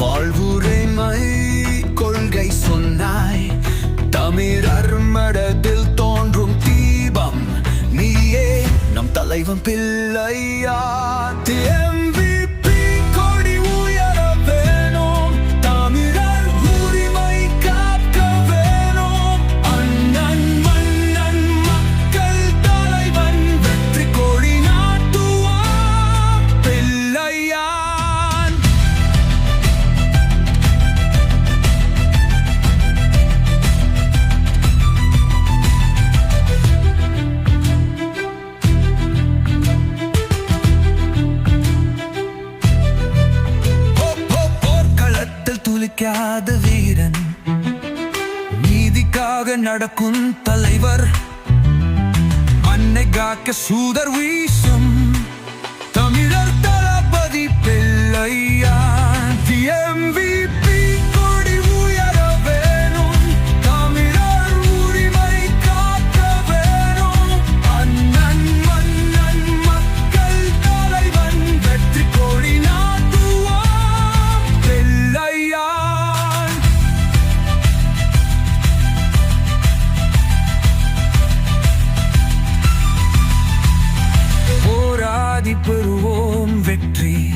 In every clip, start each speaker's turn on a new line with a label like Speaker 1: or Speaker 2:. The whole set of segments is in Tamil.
Speaker 1: வாழ்வுரைமை கொள்கை சொன்னாய். தமிழர் மடத்தில் தோன்றும் தீபம். நீயே நம் தலைவன் பிள்ளையா. தேவ நினைக்காத வீரன். நீதிக்காக நடக்கும் தலைவர். மண்ணை காக்க சூதர் வீசும். பெறுவோம் வெற்றி.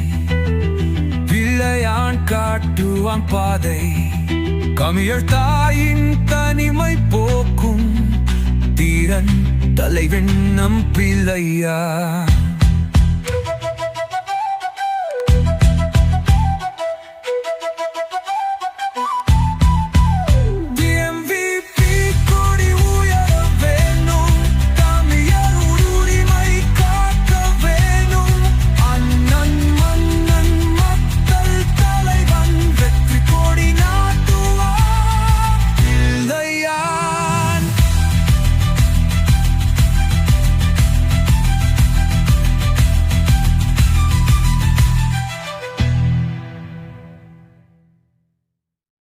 Speaker 1: பிள்ளையான் காட்டுவான் பாதை. கமிழர் தாயின் தனிமை போக்கும். தீரன் தலைவன் நம் பிள்ளையா.